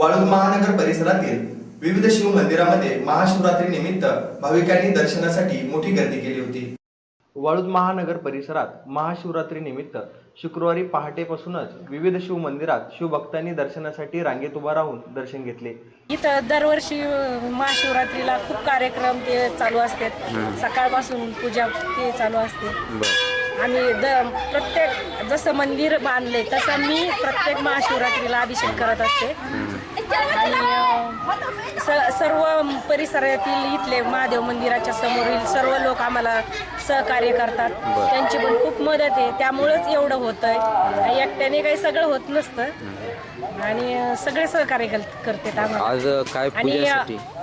वाळूज महानगर परिसरातील विविध शिव मंदिरामध्ये महाशिवरात्री निमित्त भाविकांनी दर्शनासाठी मोठी गर्दी केली होती. वाळूज महानगर परिसरात महाशिवरात्री निमित्त शुक्रवारी पहाटेपासूनच विविध शिव मंदिरात शिवभक्तांनी दर्शनासाठी रांगेत उभा राहून दर्शन घेतले. इथं दरवर्षी महाशिवरात्रीला खूप कार्यक्रम ते चालू असतात. सकाळपासून पूजा ते चालू असते. आम्ही द प्रत्येक जसं मंदिर बांधले तसं मी प्रत्येक महाशिवरात्रीला अभिषेक करत असते. आणि स सर्व परिसरातील इथले महादेव मंदिराच्या समोरील सर्व लोक आम्हाला सहकार्य करतात. त्यांची पण खूप मदत आहे. त्यामुळंच एवढं होतं आहे एकट्याने काही सगळं होत नसतं. आणि सगळे सहकार्य कर- करतात आम्हाला. आज काय आणि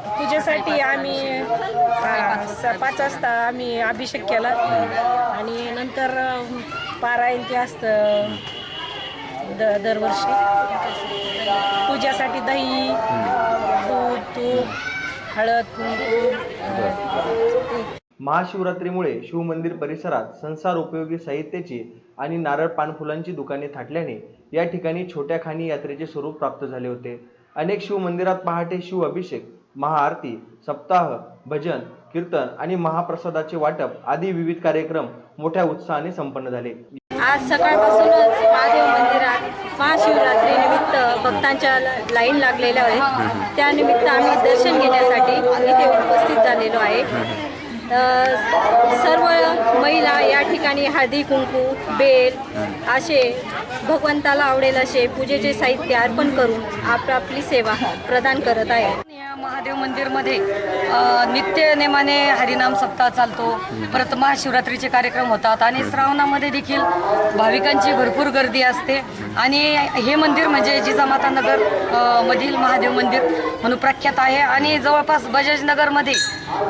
पूजेसाठी आम्ही पाच वाजता आम्ही अभिषेक केला. आणि नंतर अ, पारायण ते असतं द दरवर्षी. पूजासाठी दही दूध तूप हळद महाशिवरात्रीमुळे शिवमंदिर परिसरात संसार उपयोगी साहित्याची आणि नारळ पानफुलांची दुकाने थाटल्याने या ठिकाणी छोट्या खाणी यात्रेचे स्वरूप प्राप्त झाले होते. अनेक शिवमंदिरात पहाटे शिव अभिषेक महाआरती सप्ताह भजन कीर्तन आणि महाप्रसादाचे वाटप आदी विविध कार्यक्रम मोठ्या उत्साहाने संपन्न झाले. आज सकाळपासूनच महादेव मंदिरात महाशिवरात्री निमित्त भक्तांच्या लाईन लागलेल्या आहेत. त्यानिमित्त आम्ही दर्शन घेण्यासाठी इथे उपस्थित झालेलो आहे. सर्व महिला या ठिकाणी हळदी कुंकू बेल असे भगवंताला आवडेल असे पूजेचे साहित्य अर्पण करून आपापली सेवा प्रदान करत आहे महादेव मंदिरमध्ये नित्य नेमाने हरिनाम सप्ताह चालतो. परत महाशिवरात्रीचे कार्यक्रम होतात आणि श्रावणामध्ये देखील भाविकांची भरपूर गर्दी असते. आणि हे मंदिर म्हणजे जिजामाता नगर मधील महादेव मंदिर म्हणून प्रख्यात आहे. आणि जवळपास बजाज नगरमध्ये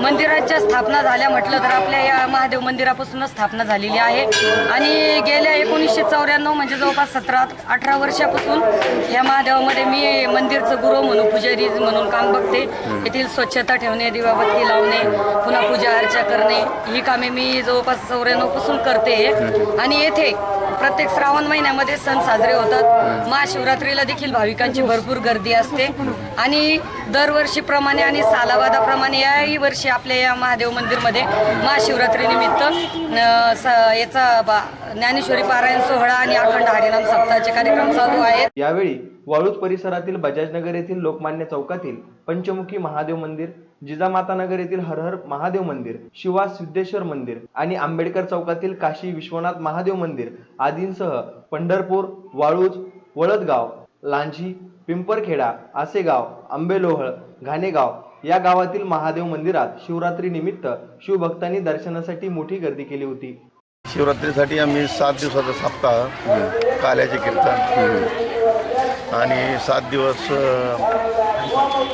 मंदिराच्या स्थापना झाल्या म्हटलं तर आपल्या या महादेव मंदिरापासूनच स्थापना झालेली आहे. आणि गेल्या एकोणीसशे चौऱ्याण्णव म्हणजे जवळपास सतरा अठरा वर्षापासून या महादेवामध्ये मी मंदिरचं गुरु म्हणून पुजारी म्हणून काम बघते. येथील स्वच्छता ठेवणे दिवाबत्ती लावणे पुन्हा पूजा अर्चा करणे ही कामे मी जवळपास चौऱ्याण्णवपासून करते. आणि येथे प्रत्येक श्रावण महिन्यामध्ये सण साजरे होतात. महाशिवरात्रीला देखील भाविकांची भरपूर गर्दी असते. आणि दरवर्षीप्रमाणे आणि सालाबादाप्रमाणे याही वर्षी आपल्या या महादेव मंदिरमध्ये महाशिवरात्रीनिमित्त याचा बा- ज्ञानेश्वरी पारायण सोहळा आणि अखंड हरिनाम सप्ताहाचे कार्यक्रम चालू आहेत. यावेळी वाळूज परिसरातील बजाजनगर येथील लोकमान्य चौकातील पंचमुखी महादेव मंदिर जिजामातानगर येथील हरहर महादेव मंदिर शिवा सिद्धेश्वर मंदिर आणि आंबेडकर चौकातील काशी विश्वनाथ महादेव मंदिर आदींसह पंढरपूर वाळूज वळदगाव लांझी पिंपरखेडा आसेगाव आंबेलोहळ घाणेगाव या गावातील महादेव मंदिरात शिवरात्री निमित्त शिवभक्तांनी दर्शनासाठी मोठी गर्दी केली होती. शिवरात्रीसाठी आम्ही सात दिवसाचा सप्ताह काल्याचे कीर्तन. आणि सात दिवस अ,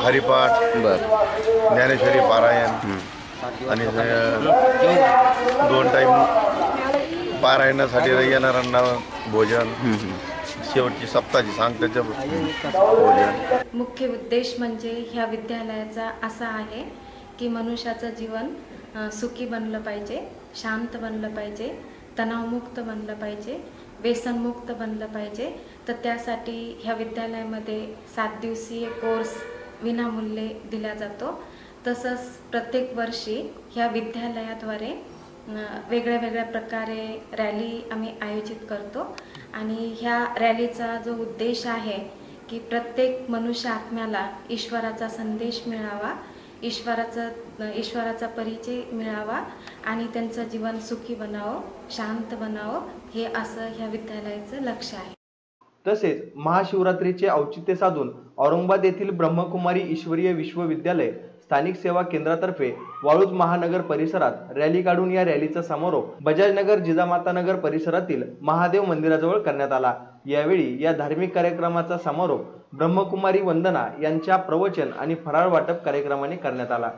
हरिपाठ बर. ज्ञानेश्वरी पारायण आणि अ, दोन टाईम पारायणासाठी येणाऱ्यांना भोजन. शेवटची सप्ताची सांगताचं भोजन. मुख्य उद्देश म्हणजे ह्या विद्यालयाचा असा आहे की मनुष्याचं जीवन अ, सुखी बनलं पाहिजे शांत बनलं पाहिजे तणावमुक्त बनलं पाहिजे. व्यसनमुक्त बनलं पाहिजे. तर त्यासाठी ह्या विद्यालयामध्ये सात दिवसीय कोर्स विनामूल्य दिला जातो. तसंच प्रत्येक वर्षी ह्या विद्यालयाद्वारे वेगळ्या वेगळ्या प्रकारे रॅली आम्ही आयोजित करतो. आणि ह्या रॅलीचा जो उद्देश आहे की प्रत्येक मनुष्य आत्म्याला ईश्वराचा संदेश मिळावा. ईश्वराचं ईश्वराचा परिचय मिळावा आणि त्यांचं जीवन सुखी बनावं शांत बनावं हे असं ह्या विद्यालयाचं लक्ष आहे. तसेच महाशिवरात्रीचे औचित्य साधून औरंगाबाद येथील ब्रह्मकुमारी ईश्वरीय विश्वविद्यालय स्थानिक सेवा केंद्रातर्फे वाळूज महानगर परिसरात रॅली काढून या रॅलीचा समारोप बजाजनगर जिजामातानगर परिसरातील महादेव मंदिराजवळ करण्यात आला. यावेळी या धार्मिक कार्यक्रमाचा समारोप ब्रह्मकुमारी वंदना यांच्या प्रवचन आणि फराळ वाटप कार्यक्रमाने करण्यात आला.